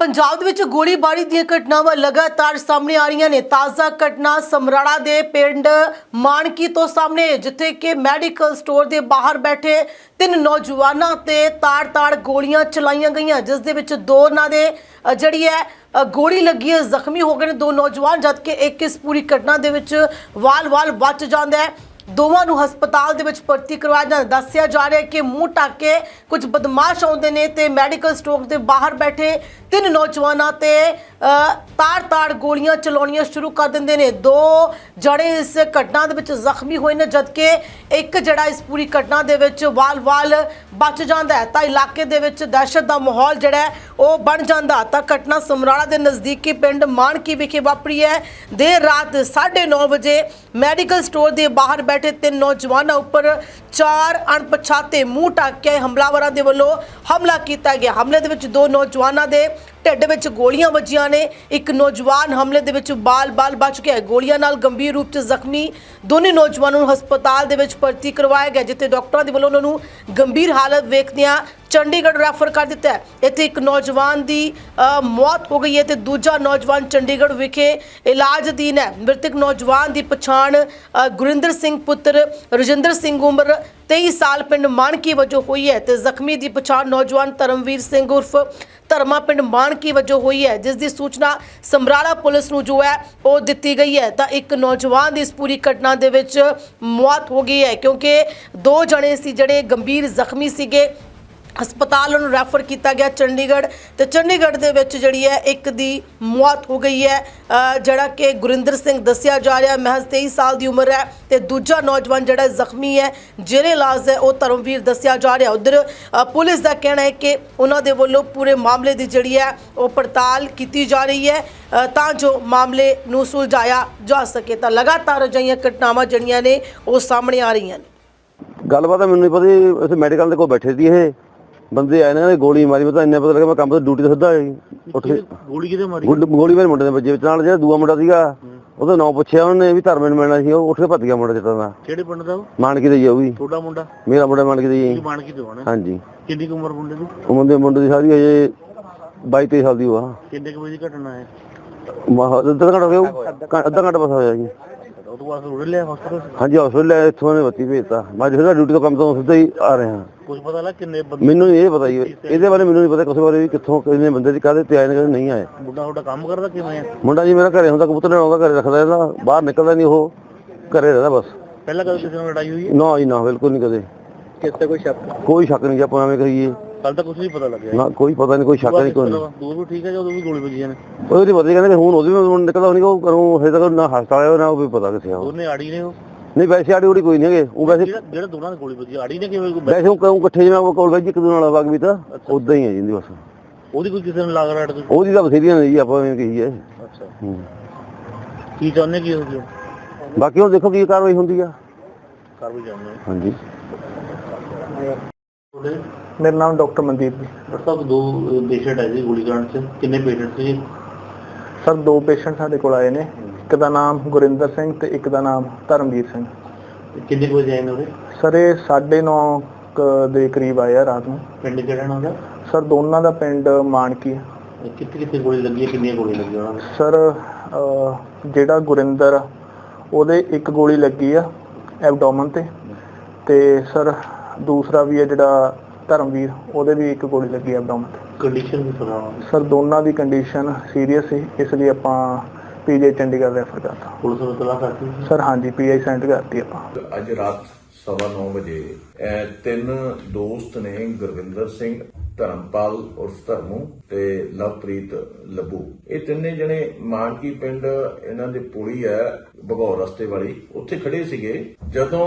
ਪੰਜਾਬ ਦੇ ਵਿੱਚ ਗੋਲੀਬਾਰੀ ਦੀਆਂ ਘਟਨਾਵਾਂ ਲਗਾਤਾਰ ਸਾਹਮਣੇ ਆ ਰਹੀਆਂ ਨੇ। ਤਾਜ਼ਾ ਘਟਨਾ ਸਮਰਾੜਾ ਦੇ ਪਿੰਡ ਮਾਨਕੀ ਤੋਂ ਸਾਹਮਣੇ, ਜਿੱਥੇ ਕਿ ਮੈਡੀਕਲ ਸਟੋਰ ਦੇ ਬਾਹਰ ਬੈਠੇ ਤਿੰਨ ਨੌਜਵਾਨਾਂ ਤੇ ਤਾੜ-ਤਾੜ ਗੋਲੀਆਂ ਚਲਾਈਆਂ ਗਈਆਂ, ਜਿਸ ਦੇ ਵਿੱਚ ਦੋ ਉਹਨਾਂ ਦੇ ਜਿਹੜੀ ਹੈ ਗੋਲੀ ਲੱਗੀ ਹੈ ਜ਼ਖਮੀ ਹੋ ਗਏ ਨੇ ਦੋ ਨੌਜਵਾਨ, ਜਦਕਿ ਇੱਕ ਇਸ ਪੂਰੀ ਘਟਨਾ ਦੇ ਵਿੱਚ ਵਾਲ-ਵਾਲ ਬਚ ਜਾਂਦਾ ਹੈ। ਦੋਵਾਂ ਨੂੰ ਹਸਪਤਾਲ ਦੇ ਵਿੱਚ ਭਰਤੀ ਕਰਵਾਇਆ ਜਾਂਦਾ। ਦੱਸਿਆ ਜਾ ਰਿਹਾ ਹੈ ਕਿ ਮੂੰਹ ਢੱਕ ਕੇ ਕੁਝ ਬਦਮਾਸ਼ ਆਉਂਦੇ ਨੇ ਤੇ ਮੈਡੀਕਲ ਸਟੋਰ ਦੇ ਬਾਹਰ ਬੈਠੇ ਤਿੰਨ ਨੌਜਵਾਨਾਂ ਤੇ ਤਾਰ ਤਾਰ ਗੋਲੀਆਂ ਚਲਾਉਣੀਆਂ ਸ਼ੁਰੂ ਕਰ ਦਿੰਦੇ ਨੇ। ਦੋ ਜਣੇ ਇਸ ਘਟਨਾ ਦੇ ਵਿੱਚ ਜ਼ਖਮੀ ਹੋਏ ਨੇ, ਜਦਕਿ ਇੱਕ ਜਿਹੜਾ ਇਸ ਪੂਰੀ ਘਟਨਾ ਦੇ ਵਿੱਚ ਵਾਲ-ਵਾਲ ਬਚ ਜਾਂਦਾ ਹੈ, ਤਾਂ ਇਲਾਕੇ ਦੇ ਵਿੱਚ ਦਹਿਸ਼ਤ ਦਾ ਮਾਹੌਲ ਜਿਹੜਾ ਉਹ ਬਣ ਜਾਂਦਾ। ਤਾਂ ਘਟਨਾ ਸਮਰਾਲਾ ਦੇ ਨਜ਼ਦੀਕੀ ਪਿੰਡ ਮਾਨਕੀ ਵਿਖੇ ਵਾਪਰੀ ਹੈ। ਦੇਰ ਰਾਤ 9:30 ਵਜੇ ਮੈਡੀਕਲ ਸਟੋਰ ਦੇ ਬਾਹਰ ਬੈਠੇ ਤਿੰਨ ਨੌਜਵਾਨਾਂ ਉੱਪਰ ਚਾਰ ਅਣਪਛਾਤੇ ਮੂੰਹ ਢੱਕ ਕੇ ਹਮਲਾਵਰਾਂ ਦੇ ਵੱਲੋਂ ਹਮਲਾ ਕੀਤਾ ਗਿਆ। ਹਮਲੇ ਦੇ ਵਿੱਚ ਦੋ ਨੌਜਵਾਨਾਂ ਦੇ ਢਿੱਡ ਵਿੱਚ ਗੋਲੀਆਂ ਵੱਜੀਆਂ ਨੇ। ਇੱਕ ਨੌਜਵਾਨ ਹਮਲੇ ਦੇ ਵਿੱਚ ਬਾਲ-ਬਾਲ ਬਚ ਗਿਆ ਗੋਲੀਆਂ ਨਾਲ ਗੰਭੀਰ ਰੂਪ 'ਚ ਜ਼ਖਮੀ ਦੋਨੇ ਨੌਜਵਾਨਾਂ ਨੂੰ ਹਸਪਤਾਲ ਦੇ ਵਿੱਚ ਭਰਤੀ ਕਰਵਾਇਆ ਗਿਆ, ਜਿੱਥੇ ਡਾਕਟਰਾਂ ਦੇ ਵੱਲੋਂ ਉਹਨਾਂ ਨੂੰ ਗੰਭੀਰ ਹਾਲਤ ਵੇਖਦਿਆਂ ਚੰਡੀਗੜ੍ਹ ਰੈਫਰ ਕਰ ਦਿੱਤਾ ਹੈ। ਇੱਥੇ ਇੱਕ ਨੌਜਵਾਨ ਦੀ ਮੌਤ ਹੋ ਗਈ ਹੈ ਤੇ ਦੂਜਾ ਨੌਜਵਾਨ ਚੰਡੀਗੜ੍ਹ ਵਿਖੇ ਇਲਾਜ ਅਧੀਨ ਹੈ। ਮ੍ਰਿਤਕ ਨੌਜਵਾਨ ਦੀ ਪਛਾਣ ਗੁਰਿੰਦਰ ਸਿੰਘ ਪੁੱਤਰ ਰਜਿੰਦਰ ਸਿੰਘ ਉਮਰ 23 ਸਾਲ ਪਿੰਡ ਮਾਨਕੀ ਵਜੋਂ ਹੋਈ ਹੈ ਤੇ ਜ਼ਖਮੀ ਦੀ ਪਛਾਣ ਨੌਜਵਾਨ ਧਰਮਵੀਰ ਸਿੰਘ ਉਰਫ ਧਰਮਾ ਪਿੰਡ ਮਾਨਕੀ ਵਜੋਂ ਹੋਈ ਹੈ। ਜਿਸ ਦੀ ਸੂਚਨਾ ਸਮਰਾਲਾ ਪੁਲਿਸ ਨੂੰ ਜੋ ਹੈ, ਉਹ ਦਿੱਤੀ ਗਈ ਹੈ। ਤਾਂ ਇੱਕ ਨੌਜਵਾਨ ਦੀ ਇਸ ਪੂਰੀ ਘਟਨਾ ਦੇ ਵਿੱਚ ਮੌਤ ਹੋ ਗਈ ਹੈ ਕਿਉਂਕਿ ਦੋ ਜਣੇ ਸੀ ਜਿਹੜੇ ਗੰਭੀਰ ਜ਼ਖਮੀ ਸੀਗੇ। ਹਸਪਤਾਲ ਨੂੰ ਰੈਫਰ ਕੀਤਾ ਗਿਆ ਚੰਡੀਗੜ੍ਹ ਤੇ ਚੰਡੀਗੜ੍ਹ ਦੇ ਵਿੱਚ ਜਿਹੜੀ ਹੈ ਇੱਕ ਦੀ ਮੌਤ ਹੋ ਗਈ ਹੈ। ਜਿਹੜਾ ਕਿ ਗੁਰਿੰਦਰ ਸਿੰਘ ਦੱਸਿਆ ਜਾ ਰਿਹਾ ਮਹਿਜ਼ 23 ਸਾਲ ਦੀ ਉਮਰ ਹੈ ਤੇ ਦੂਜਾ ਨੌਜਵਾਨ ਜਿਹੜਾ ਜ਼ਖਮੀ ਹੈ ਜਿਹੜੇ ਇਲਾਜ ਹੈ ਉਹ ਧਰਮਵੀਰ ਦੱਸਿਆ ਜਾ ਰਿਹਾ। ਉਧਰ ਪੁਲਿਸ ਦਾ ਕਹਿਣਾ ਹੈ ਕਿ ਉਹਨਾਂ ਦੇ ਵੱਲੋਂ ਪੂਰੇ ਮਾਮਲੇ ਦੀ ਜਿਹੜੀ ਹੈ ਉਹ ਪੜਤਾਲ ਕੀਤੀ ਜਾ ਰਹੀ ਹੈ ਤਾਂ ਜੋ ਮਾਮਲੇ ਨੂੰ ਸੁਲਝਾਇਆ ਜਾ ਸਕੇ। ਤਾਂ ਲਗਾਤਾਰ ਅਜਿਹੀਆਂ ਘਟਨਾਵਾਂ ਜਿਹੜੀਆਂ ਨੇ ਉਹ ਸਾਹਮਣੇ ਆ ਰਹੀਆਂ ਨੇ। ਗੱਲਬਾਤ ਮੈਨੂੰ ਨਹੀਂ ਪਤਾ ਜੀ, ਮੈਡੀਕਲ ਦੇ ਕੋਲ ਬੈਠੇ ਸੀ ਇਹ। ਬੰਦੇ ਆਏ ਨੇ ਇਹਨਾਂ ਨੇ ਗੋਲੀ ਮਾਰੀ ਮੈਂ ਤਾਂ ਇੰਨਾ ਪਤਾ ਲੱਗਾ ਮੈਂ ਕੰਮ ਤੋਂ ਡਿਊਟੀ ਤੇ ਸਿੱਧਾ ਆਇਆ ਜੀ। ਉੱਠ ਕੇ। ਗੋਲੀ ਕਿਤੇ ਮਾਰੀ? ਗੋਲੀ ਗੋਲੀ ਮੇਰੇ ਮੁੰਡੇ ਦੇ ਵੱਜੇ ਵਿੱਚ ਨਾਲ ਜਿਹੜਾ ਦੂਆ ਮੁੰਡਾ ਸੀਗਾ ਉਹਦਾ ਨਾਂ ਪੁੱਛਿਆ ਉਹਨੇ ਵੀ ਧਰਮੇ ਨੂੰ ਮਿਲਣਾ ਸੀ ਉਹ ਉੱਠ ਕੇ ਭੱਜ ਗਿਆ ਮੁੰਡਾ ਜਿੱਤਾਂ ਦਾ ਕਿਹੜੇ ਪਿੰਡ ਦਾ ਉਹ? ਮਾਨਕੀ ਦੇ ਜੀ ਉਹ ਵੀ। ਤੁਹਾਡਾ ਮੁੰਡਾ? ਮੇਰਾ ਮੁੰਡਾ ਮਾਨਕੀ ਦੇ ਕੀ ਜੀ। ਬਣ ਕੇ ਦਵਾਣਾ ਹਾਂਜੀ। ਕਿੰਨੀ ਕੁ ਉਮਰ ਮੁੰਡੇ ਦੀ? ਉਹ ਮੁੰਡੇ ਮੁੰਡੇ ਦੀ ਸਾਰੀ ਅਜੇ 22 23 ਸਾਲ ਦੀ ਉਹ ਆ। ਕਿੰਨੇ ਕੁ ਵਜੇ ਦੀ ਘਟਨਾ ਹੈ? ਮਾ- ਅੱਧਾ ਘੰਟਾ ਹੋ ਗਿਆ ਉਹ? ਘੰ- ਅੱਧਾ ਘੰਟਾ ਬਸ ਹੋਇਆ ਜੀ। ਉਹ ਤੋਂ ਬਾਅਦ ਹਾਂਜੀ ਹਸਪੀਟਲ ਇੱਥੋਂ ਨੇ ਬੱਤੀ ਭੇਜਤਾ। ਮੈਂ ਜਿਹੜਾ ਡਿਊਟੀ ਤੋਂ ਕੰਮ ਤੋਂ ਸਿੱਧਾ ਹੀ ਆ ਰਿਹਾ ਕੁਝ ਪਤਾ ਲੱਗ ਕਿੰਨੇ ਬੰਦੇ ਮੈਨੂੰ ਨਹੀਂ ਇਹ ਪਤਾ ਜੀ। ਇਹਦੇ ਬਾਰੇ ਮੈਨੂੰ ਨਹੀਂ ਪਤਾ ਕਿਸੇ ਬਾਰੇ ਵੀ ਕਿੱਥੋਂ ਕਿੰਨੇ ਬੰਦੇ ਦੀ ਕਾਹਦੇ ਤੇ ਆਏ ਨੇ ਕਿਹਦੇ ਨਹੀਂ ਆਏ। ਮੁੰਡਾ ਤੁਹਾਡਾ ਕੰਮ ਕਰਦਾ ਕਿਵੇਂ ਆ? ਮੁੰਡਾ ਜੀ ਮੇਰਾ ਘਰੇ ਹੁੰਦਾ ਕਬੂਤਰ ਲੈਣ ਆਉਂਦਾ ਘਰੇ ਰੱਖਦਾ ਇਹਦਾ ਬਾਹਰ ਨਿਕਲਦਾ ਨਹੀਂ ਉਹ ਘਰੇ ਰਹਿੰਦਾ ਬਸ। ਪਹਿਲਾਂ ਕਦੇ ਕਿਸੇ ਨਾਲ ਲੜਾਈ ਹੋਈ ਹੈ? ਨਾ ਜੀ ਨਾ ਬਿਲਕੁਲ ਨਹੀਂ ਕਦੇ। ਕਿਸ ਤੇ ਕੋਈ ਸ਼ੱਕ? ਕੋਈ ਸ਼ੱਕ ਨਹੀਂ ਜੀ ਆਪਾਂ ਐਵੇਂ ਕਹੀਏ। ਕੱਲ ਤਾਂ ਕੁਝ ਨਹੀਂ ਪਤਾ ਲੱਗਿਆ। ਨਾ ਕੋਈ ਪਤਾ ਨਹੀਂ ਕੋਈ ਸ਼ੱਕ ਨਹੀਂ ਕੋਈ ਨਹੀਂ। ਦੂਰ ਵੀ ਠੀਕ ਹੈ ਜਦੋਂ ਵੀ ਗੋਲੀ ਵੱਜੀਆਂ ਨੇ ਉਹਦੇ ਪਤਾ ਹੀ ਕਹਿੰਦੇ ਹੁਣ ਉਹਦੀ ਹੁਣ ਨਿਕਲਦਾ ਨਹੀਂ ਉਹ ਕਰੂੰ ਹਜੇ ਤੱਕ ਨਾ ਹਸਪਤਾਲ ਆਇਆ ਨਾ ਉਹ ਵੀ ਪਤਾ ਕਿੱਥੇ ਆ ਉਹ। ਦੋਨੇ ਆੜੀ ਨੇ ਉਹ। ਨਹੀਂ ਵੈਸੇ ਆੜੀ ਉੜੀ ਕੋਈ ਨਹੀਂ ਹੈਗੇ ਉਹ ਵੈਸੇ ਜਿਹੜਾ ਦੋਨਾਂ ਦੀ ਗੋਲੀ ਵੱਜੀ ਆੜੀ ਨੇ ਕਿਵੇਂ ਵੈਸੇ ਉਹ ਕਹੂੰ ਇਕੱਠੇ ਜਿਵੇਂ ਉਹ ਕੋਲ ਵੈਜ ਇੱਕ ਦੂਜੇ ਨਾਲ ਵਗ ਵੀ ਤਾਂ ਉਦਾਂ ਹੀ ਹੈ ਜਿੰਦੀ ਬਸ। ਉਹਦੀ ਕੋਈ ਕਿਸੇ ਨਾਲ ਲਾਗ ਰਾੜ ਕੋਈ? ਉਹਦੀ ਤਾਂ ਬਥੇਰੀਆਂ ਨੇ ਜੀ ਆਪਾਂ ਐਵੇਂ ਕਹੀਏ ਅੱਛਾ। ਕੀ ਚਾਹੁੰਦੇ ਕੀ ਹੋ ਗਿਆ ਬਾਕੀ ਹੁਣ ਦੇਖੋ ਕੀ ਕਾਰਵਾਈ ਹੁੰਦੀ ਆ। ਕਰ ਵੀ ਜਾਂਦੇ ਹਾਂਜੀ। ਮੇਰਾ ਨਾਮ ਡਾਕਟਰ ਮਨਦੀਪ ਜੀ। ਡਾਕਟਰ ਸਾਹਿਬ ਦੋ ਪੇਸ਼ੈਂਟ ਆਏ ਸੀ ਗੋਲੀ ਕਾਂਡ ਚ। ਕਿੰਨੇ ਪੇਸ਼ੈਂਟ ਸੀ ਸਰ ਦੋ ਪੇਸ਼ੈਂਟ ਸਾਡੇ ਕੋਲ ਆਏ ਨੇ। ਇੱਕ ਦਾ ਨਾਮ ਗੁਰਿੰਦਰ ਸਿੰਘ ਤੇ ਇੱਕ ਦਾ ਨਾਮ ਧਰਮਵੀਰ ਸਿੰਘ। ਕਿੰਨੇ ਵਜੇ ਆਏ ਨੇ ਉਹਦੇ ਸਰ ਇਹ 9:30 ਦੇ ਕਰੀਬ ਆਏ ਆ ਰਾਤ ਨੂੰ। ਪਿੰਡ ਕਿਹੜਾ ਨਾ ਉਹਦਾ ਸਰ ਦੋਨਾਂ ਦਾ ਪਿੰਡ ਮਾਨਕੀ ਹੈ ਕਿੱਥੇ ਕਿੱਥੇ ਗੋਲੀ ਲੱਗੀ ਹੈ? ਕਿੰਨੀਆਂ ਗੋਲੀਆਂ ਲੱਗੀਆਂ ਉਹਨਾਂ ਨੂੰ? ਸਰ ਜਿਹੜਾ ਗੁਰਿੰਦਰ ਉਹਦੇ ਇੱਕ ਗੋਲੀ ਲੱਗੀ ਆ ਐਬਡੋਮਨ ਤੇ। ਤੇ ਸਰ ਦੂਸਰਾ ਵੀ ਹੈ ਜਿਹੜਾ ਧਰਮਵੀਰ ਉਹਦੇ ਵੀ ਇੱਕ ਗੋਲੀ ਲੱਗੀ ਐਬਡੋਮਨ ਕੰਡੀਸ਼ਨ ਵੀ ਹੋਣਾ ਸਰ ਦੋਨਾਂ ਦੀ ਕੰਡੀਸ਼ਨ ਸੀਰੀਅਸ ਸੀ ਇਸ ਲਈ ਆਪਾਂ ਪੀਜੀ ਚੰਡੀਗੜ੍ਹ ਰੈਫਰ ਕਰਤਾ। ਪੁਲਿਸ ਨੂੰ ਤਲਾਸ਼ ਕਰਤੀ ਸੀ? ਸਰ ਹਾਂਜੀ ਪੀਆਈ ਸੈਂਟ ਕਰਤੀ ਆਪਾਂ। ਅੱਜ ਰਾਤ ਸਵਾ ਨੌ ਵਜੇ ਇਹ ਤਿੰਨ ਦੋਸਤ ਨੇ ਗੁਰਵਿੰਦਰ ਸਿੰਘ ਧਰਮਪਾਲ ਉਰਫ ਧਰਮੂ ਤੇ ਲਵਪ੍ਰੀਤ ਲੱਭੂ। ਇਹ ਤਿੰਨੇ ਜਣੇ ਮਾਨਕੀ ਪਿੰਡ ਇਹਨਾਂ ਦੇ ਪੁਲੀ ਹੈ ਭਗੌਰ ਰਸਤੇ ਵਾਲੀ ਉੱਥੇ ਖੜੇ ਸੀਗੇ। ਜਦੋਂ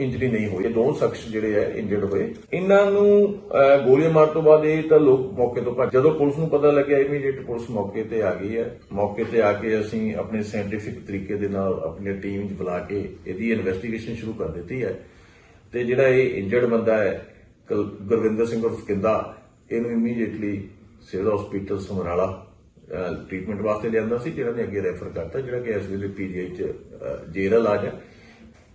ਇੰਜਰੀ ਨਹੀਂ ਹੋਈ ਇਹ ਦੋ ਸ਼ਖਸ ਜਿਹੜੇ ਆ ਇੰਜਰਡ ਹੋਏ। ਇਹਨਾਂ ਨੂੰ ਗੋਲੀਆਂ ਮਾਰਨ ਤੋਂ ਬਾਅਦ ਇਹ ਤਾਂ ਲੋਕ ਮੌਕੇ ਤੋਂ ਭੱਜ ਜਦੋਂ ਪੁਲਿਸ ਨੂੰ ਪਤਾ ਲੱਗਿਆ ਇਮੀਡੀਏਟ ਪੁਲਿਸ ਮੌਕੇ ਤੇ ਆ ਗਈ ਹੈ। ਮੌਕੇ ਤੇ ਆ ਕੇ ਅਸੀਂ ਆਪਣੇ ਸਾਇੰਟੀਫਿਕ ਤਰੀਕੇ ਦੇ ਨਾਲ ਆਪਣੀ ਟੀਮ ਚ ਬੁਲਾ ਕੇ ਇਹਦੀ ਇਨਵੈਸਟੀਗੇਸ਼ਨ ਸ਼ੁਰੂ ਕਰ ਦਿੱਤੀ ਹੈ। ਤੇ ਜਿਹੜਾ ਇਹ ਇੰਜਰਡ ਬੰਦਾ ਹੈ ਗੁਰਵਿੰਦਰ ਸਿੰਘ ਉਰਫ ਕਿੰਦਾ ਇਹਨੂੰ immediately civil hospital Samrala treatment ਵਾਸਤੇ ਲਿਆਂਦਾ ਸੀ ਜਿਹੜਾ ਨੇ ਅੱਗੇ ਰੈਫਰ ਕਰਤਾ ਜਿਹੜਾ ਕਿ ਇਸ ਵੇਲੇ ਪੀਜੀਆਈ ਚ ਅਹ, ਜੇਰ ਇਲਾਜ ਹੈ।